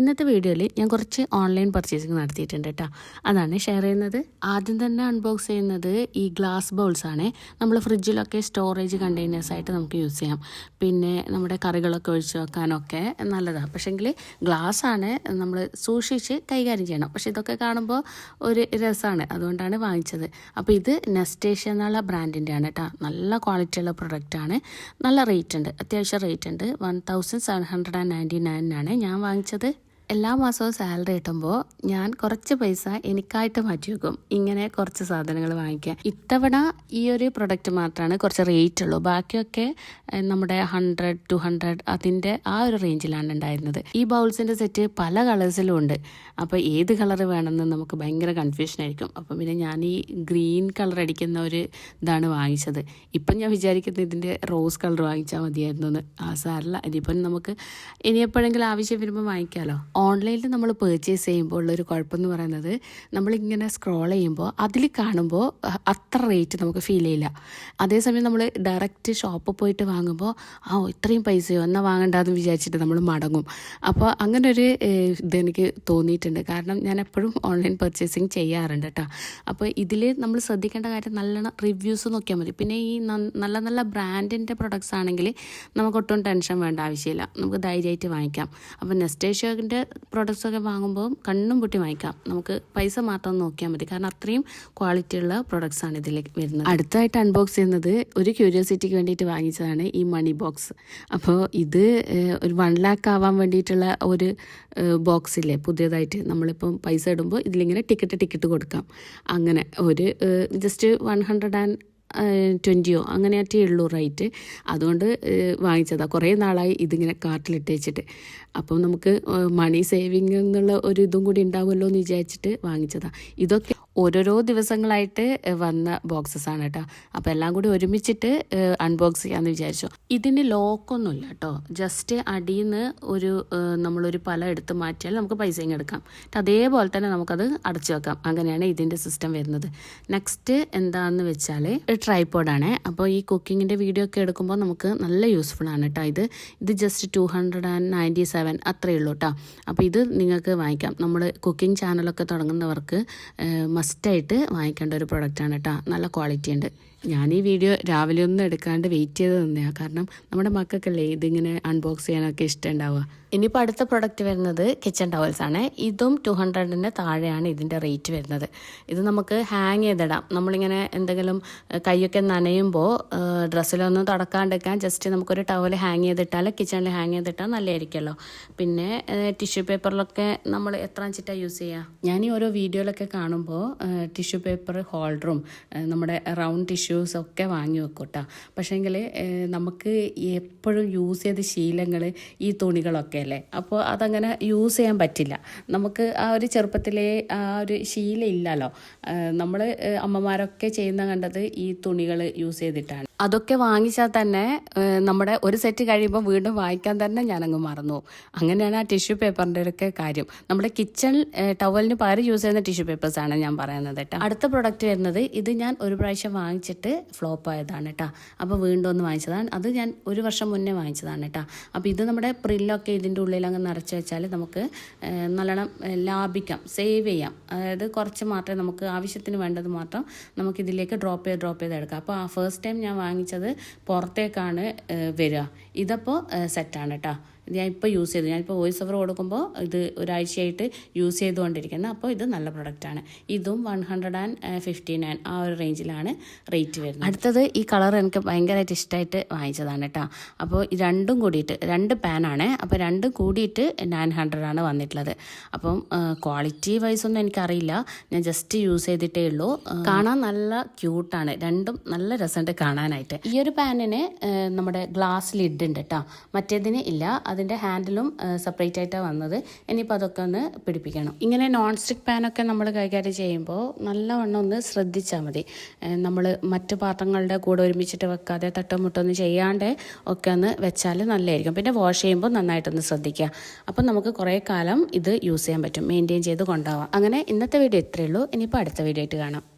ഇന്നത്തെ വീഡിയോയിൽ ഞാൻ കുറച്ച് ഓൺലൈൻ പർച്ചേസിങ് നടത്തിയിട്ടുണ്ട് കേട്ടോ. അതാണ് ഷെയർ ചെയ്യുന്നത്. ആദ്യം തന്നെ അൺബോക്സ് ചെയ്യുന്നത് ഈ ഗ്ലാസ് ബൗൾസ് ആണ്. നമ്മൾ ഫ്രിഡ്ജിലൊക്കെ സ്റ്റോറേജ് കണ്ടെയ്നേഴ്സ് ആയിട്ട് നമുക്ക് യൂസ് ചെയ്യാം. പിന്നെ നമ്മുടെ കറികളൊക്കെ ഒഴിച്ച് വെക്കാനൊക്കെ നല്ലതാണ് പക്ഷേങ്കിൽ ഗ്ലാസ് ആണ് നമ്മൾ സൂക്ഷിച്ച് കൈകാര്യം ചെയ്യണം. പക്ഷേ ഇതൊക്കെ കാണുമ്പോൾ ഒരു രസമാണ്. അതുകൊണ്ടാണ് വാങ്ങിച്ചത്. അപ്പോൾ ഇത് നെസ്റ്റേഷ്യ എന്നുള്ള ബ്രാൻഡിന്റെ ആണ് കേട്ടോ. നല്ല ക്വാളിറ്റിയുള്ള പ്രൊഡക്റ്റാണ് നല്ല റേറ്റ് ഉണ്ട്. അത്യാവശ്യം റേറ്റ് ഉണ്ട്. One thousand seven hundred and ninety നയനാണ് ഞാൻ വാങ്ങിച്ചത്. എല്ലാ മാസവും സാലറി കിട്ടുമ്പോൾ ഞാൻ കുറച്ച് പൈസ എനിക്കായിട്ട് മാറ്റി വെക്കും. ഇങ്ങനെ കുറച്ച് സാധനങ്ങൾ വാങ്ങിക്കുക ഇത്തവണ ഈ ഒരു പ്രൊഡക്റ്റ് മാത്രമാണ് കുറച്ച് റേറ്റ് ഉള്ളൂ. ബാക്കിയൊക്കെ നമ്മുടെ ഹൺഡ്രഡ് ടു ഹൺഡ്രഡ് അതിന്റെ ആ ഒരു റേഞ്ചിലാണ് ഉണ്ടായിരുന്നത്. ഈ ബൗൾസിന്റെ സെറ്റ് പല കളേഴ്സിലും ഉണ്ട്. അപ്പോൾ ഏത് കളർ വേണമെന്ന് നമുക്ക് ഭയങ്കര കൺഫ്യൂഷൻ ആയിരിക്കും. അപ്പം പിന്നെ ഞാൻ ഈ ഗ്രീൻ കളർ അടിക്കുന്ന ഒരു ഇതാണ് വാങ്ങിച്ചത്. ഇപ്പം ഞാൻ വിചാരിക്കുന്നത് ഇതിന്റെ റോസ് കളർ വാങ്ങിച്ചാൽ മതിയായിരുന്നു എന്ന് ആ സാറില്ല ഇനിയിപ്പം നമുക്ക് ഇനി എപ്പോഴെങ്കിലും ആവശ്യം വരുമ്പോൾ വാങ്ങിക്കാമല്ലോ ഓൺലൈനിൽ നമ്മൾ പേർച്ചേസ് ചെയ്യുമ്പോൾ ഉള്ളൊരു കുഴപ്പമെന്ന് പറയുന്നത് നമ്മളിങ്ങനെ സ്ക്രോൾ ചെയ്യുമ്പോൾ അതിൽ കാണുമ്പോൾ അത്ര റേറ്റ് നമുക്ക് ഫീൽ ചെയ്യില്ല. അതേസമയം നമ്മൾ ഡയറക്റ്റ് ഷോപ്പിൽ പോയിട്ട് വാങ്ങുമ്പോൾ ആ ഇത്രയും പൈസയോ? എന്നാൽ വാങ്ങണ്ടെന്ന് വിചാരിച്ചിട്ട് നമ്മൾ മടങ്ങും. അപ്പോൾ അങ്ങനെ ഒരു ഏഹ്, ഇതെനിക്ക് തോന്നിയിട്ടുണ്ട്. കാരണം ഞാൻ എപ്പോഴും ഓൺലൈൻ പർച്ചേസിങ് ചെയ്യാറുണ്ട് കേട്ടോ. അപ്പോൾ ഇതിൽ നമ്മൾ ശ്രദ്ധിക്കേണ്ട കാര്യം നല്ലോണം റിവ്യൂസ് നോക്കിയാൽ മതി. പിന്നെ ഈ നല്ല നല്ല ബ്രാൻഡിന്റെ പ്രൊഡക്ട്സ് ആണെങ്കിൽ നമുക്കൊട്ടും ടെൻഷൻ വേണ്ട ആവശ്യമില്ല. നമുക്ക് ധൈര്യമായിട്ട് വാങ്ങിക്കാം. അപ്പോൾ നെസ്റ്റേഷ്യോന്റെ പ്രൊഡക്ട്സ് ഒക്കെ വാങ്ങുമ്പോൾ കണ്ണും പൊട്ടി വാങ്ങിക്കാം. നമുക്ക് പൈസ മാത്രം നോക്കിയാൽ മതി. കാരണം അത്രയും ക്വാളിറ്റി ഉള്ള പ്രൊഡക്ട്സ് ആണ് ഇതിൽ വരുന്നത്. അടുത്തായിട്ട് അൺബോക്സ് ചെയ്യുന്നത് ഒരു ക്യൂരിയോസിറ്റിക്ക് വേണ്ടിയിട്ട് വാങ്ങിച്ചതാണ് ഈ മണി ബോക്സ് അപ്പോൾ ഇത് ഒരു വൺ ലാക്ക് ആവാൻ വേണ്ടിയിട്ടുള്ള ഒരു ബോക്സ് ഇല്ലേ? പുതിയതായിട്ട് നമ്മളിപ്പം പൈസ ഇടുമ്പോൾ ഇതിലിങ്ങനെ ടിക്കറ്റ് ടിക്കറ്റ് കൊടുക്കാം. അങ്ങനെ ഒരു ജസ്റ്റ് വൺ ഹൺഡ്രഡ് ആൻഡ് ട്വന്റിയോ അങ്ങനെയൊക്കെ ഉള്ളൂ റേറ്റ് അതുകൊണ്ട് വാങ്ങിച്ചതാണ് കുറേ നാളായി ഇതിങ്ങനെ കാർട്ടിലിട്ട് വെച്ചിട്ട്. അപ്പം നമുക്ക് മണി സേവിങ് എന്നുള്ള ഒരു ഇതും കൂടി ഉണ്ടാവുമല്ലോ എന്ന് വിചാരിച്ചിട്ട് വാങ്ങിച്ചതാണ് ഇതൊക്കെ ഓരോരോ ദിവസങ്ങളായിട്ട് വന്ന ബോക്സസ് ആണ് കേട്ടോ. അപ്പോൾ എല്ലാം കൂടി ഒരുമിച്ചിട്ട് അൺബോക്സ് ചെയ്യാമെന്ന് വിചാരിച്ചു. ഇതിന് ലോക്കൊന്നുമില്ല കേട്ടോ. ജസ്റ്റ് അടിയിൽ നിന്ന് ഒരു നമ്മളൊരു പല എടുത്ത് മാറ്റിയാൽ നമുക്ക് പൈസയും എടുക്കാം. അതേപോലെ തന്നെ നമുക്കത് അടച്ചു വെക്കാം. അങ്ങനെയാണ് ഇതിന്റെ സിസ്റ്റം വരുന്നത്. നെക്സ്റ്റ് എന്താണെന്ന് വെച്ചാൽ ട്രൈപ്പോഡാണ് അപ്പോൾ ഈ കുക്കിങ്ങിന്റെ വീഡിയോ ഒക്കെ എടുക്കുമ്പോൾ നമുക്ക് നല്ല യൂസ്ഫുൾ ആണ് കേട്ടോ ഇത്. ഇത് just two hundred and ninety seven അത്രയേ ഉള്ളൂ കേട്ടോ. അപ്പോൾ ഇത് നിങ്ങൾക്ക് വാങ്ങിക്കാം. നമ്മൾ കുക്കിംഗ് ചാനലൊക്കെ തുടങ്ങുന്നവർക്ക് മസ്റ്റായിട്ട് വാങ്ങിക്കേണ്ട ഒരു പ്രൊഡക്റ്റാണ് കേട്ടോ. നല്ല ക്വാളിറ്റി ഉണ്ട്. ഞാൻ ഈ വീഡിയോ രാവിലെ ഒന്നും എടുക്കാണ്ട് വെയിറ്റ് ചെയ്ത് തന്നെയാണ് കാരണം നമ്മുടെ മക്കൾക്കല്ലേ ഇതിങ്ങനെ അൺബോക്സ് ചെയ്യാനൊക്കെ ഇഷ്ടമുണ്ടാവുക ഇനിയിപ്പോൾ അടുത്ത പ്രൊഡക്റ്റ് വരുന്നത് കിച്ചൺ ടവൽസ് ആണ്. ഇതും ടു ഹൺഡ്രഡിന്റെ താഴെയാണ് ഇതിന്റെ റേറ്റ് വരുന്നത്. ഇത് നമുക്ക് ഹാങ് ചെയ്തിടാം. നമ്മളിങ്ങനെ എന്തെങ്കിലും കൈയൊക്കെ നനയുമ്പോൾ ഡ്രസ്സിലൊന്നും തുടക്കാണ്ടിരിക്കാൻ ജസ്റ്റ് നമുക്കൊരു ടവൽ ഹാങ് ചെയ്തിട്ടാൽ കിച്ചണിൽ ഹാങ് ചെയ്തിട്ടാൽ നല്ലതായിരിക്കുമല്ലോ. പിന്നെ ടിഷ്യൂ പേപ്പറിലൊക്കെ നമ്മൾ എത്ര ചിട്ടാ യൂസ് ചെയ്യുക ഞാൻ ഈ ഓരോ വീഡിയോയിലൊക്കെ കാണുമ്പോൾ ടിഷ്യൂ പേപ്പർ ഹോൾഡറും നമ്മുടെ റൗണ്ട് ടിഷ്യൂസ് ഒക്കെ വാങ്ങി വെക്കും കേട്ടോ പക്ഷേങ്കിൽ നമുക്ക് എപ്പോഴും യൂസ് ചെയ്ത ശീലങ്ങൾ ഈ തുണികളൊക്കെ അല്ലേ? അപ്പോൾ അതങ്ങനെ യൂസ് ചെയ്യാൻ പറ്റില്ല. നമുക്ക് ആ ഒരു ചെറുപ്പത്തിലെ ആ ഒരു ശീലം ഇല്ലല്ലോ. നമ്മൾ അമ്മമാരൊക്കെ ചെയ്യുന്ന കണ്ടത് ഈ തുണികൾ യൂസ് ചെയ്തിട്ടാണ്. അതൊക്കെ വാങ്ങിച്ചാൽ തന്നെ നമ്മുടെ ഒരു സെറ്റ് കഴിയുമ്പോൾ വീണ്ടും വായിക്കാൻ തന്നെ ഞാനങ്ങ് മറന്നു. അങ്ങനെയാണ് ആ ടിഷ്യൂ പേപ്പറിന്റെ ഒക്കെ കാര്യം. നമ്മുടെ കിച്ചൺ ടവലിന് പകരം യൂസ് ചെയ്യുന്ന ടിഷ്യൂ പേപ്പേഴ്സാണ് ഞാൻ പറയുന്നത് കേട്ടോ. അടുത്ത പ്രൊഡക്റ്റ് വരുന്നത് ഇത് ഞാൻ ഒരു പ്രാവശ്യം വാങ്ങിച്ചിട്ട് ഫ്ലോപ്പ് ആയതാണ് കേട്ടോ. അപ്പോൾ വീണ്ടും ഒന്ന് വാങ്ങിച്ചതാണ്. അത് ഞാൻ ഒരു വർഷം മുന്നേ വാങ്ങിച്ചതാണ് കേട്ടോ. അപ്പോൾ ഇത് നമ്മുടെ പ്രില്ലൊക്കെ ഇതിന്റെ ഉള്ളിൽ അങ്ങ് നിറച്ച് വെച്ചാൽ നമുക്ക് നല്ലോണം ലാഭിക്കാം സേവ് ചെയ്യാം. അതായത് കുറച്ച് മാത്രമേ നമുക്ക് ആവശ്യത്തിന് വേണ്ടത് മാത്രം നമുക്കിതിലേക്ക് ഡ്രോപ്പ് ചെയ്ത് ഡ്രോപ്പ് ചെയ്ത് എടുക്കാം. അപ്പോൾ ആ ഫസ്റ്റ് ടൈം ഞാൻ വാങ്ങിച്ചത് പുറത്തേക്കാണ് വരിക ഇതപ്പോൾ സെറ്റാണ് കേട്ടോ ഞാൻ ഇപ്പോൾ യൂസ് ചെയ്തു. ഞാനിപ്പോൾ വോയിസ് ഓവർ കൊടുക്കുമ്പോൾ ഇത് ഒരാഴ്ചയായിട്ട് യൂസ് ചെയ്തുകൊണ്ടിരിക്കുന്നത് അപ്പോൾ ഇത് നല്ല പ്രൊഡക്റ്റാണ് ഇതും one hundred and fifty nine ആ ഒരു റേഞ്ചിലാണ് റേറ്റ് വരുന്നത്. അടുത്തത് ഈ കളർ എനിക്ക് ഭയങ്കരമായിട്ട് ഇഷ്ടമായിട്ട് വാങ്ങിച്ചതാണ് കേട്ടോ. അപ്പോൾ രണ്ടും കൂടിയിട്ട് രണ്ട് പാനാണ് അപ്പോൾ രണ്ടും കൂടിയിട്ട് നയൻ ഹൺഡ്രഡ് ആണ് വന്നിട്ടുള്ളത്. അപ്പം ക്വാളിറ്റി വൈസ് ഒന്നും എനിക്കറിയില്ല. ഞാൻ ജസ്റ്റ് യൂസ് ചെയ്തിട്ടേ ഉള്ളൂ. കാണാൻ നല്ല ക്യൂട്ടാണ് രണ്ടും നല്ല രസമുണ്ട് കാണാനായിട്ട്. ഈ ഒരു പാനിന് നമ്മുടെ ഗ്ലാസ് ലിഡ് ഉണ്ട് കേട്ടോ. മറ്റേതിന് ഇല്ല. അതിന്റെ ഹാൻഡിലും സെപ്പറേറ്റ് ആയിട്ടാണ് വന്നത്. ഇനിയിപ്പോൾ അതൊക്കെ ഒന്ന് പിടിപ്പിക്കണം. ഇങ്ങനെ നോൺ സ്റ്റിക്ക് പാനൊക്കെ നമ്മൾ കൈകാര്യം ചെയ്യുമ്പോൾ നല്ലവണ്ണം ഒന്ന് ശ്രദ്ധിച്ചാൽ മതി. നമ്മൾ മറ്റു പാത്രങ്ങളുടെ കൂടെ ഒരുമിച്ചിട്ട് വെക്കാതെ തട്ടുമുട്ടൊന്നും ചെയ്യാണ്ട് ഒക്കെ ഒന്ന് വെച്ചാൽ നല്ലതായിരിക്കും. പിന്നെ വാഷ് ചെയ്യുമ്പോൾ നന്നായിട്ടൊന്ന് ശ്രദ്ധിക്കുക. അപ്പം നമുക്ക് കുറേ കാലം ഇത് യൂസ് ചെയ്യാൻ പറ്റും. മെയിന്റെയിൻ ചെയ്ത് കൊണ്ടുപോകാം അങ്ങനെ ഇന്നത്തെ വീഡിയോ ഇത്രയേ ഉള്ളൂ. ഇനിയിപ്പോൾ അടുത്ത വീഡിയോ ആയിട്ട് കാണാം.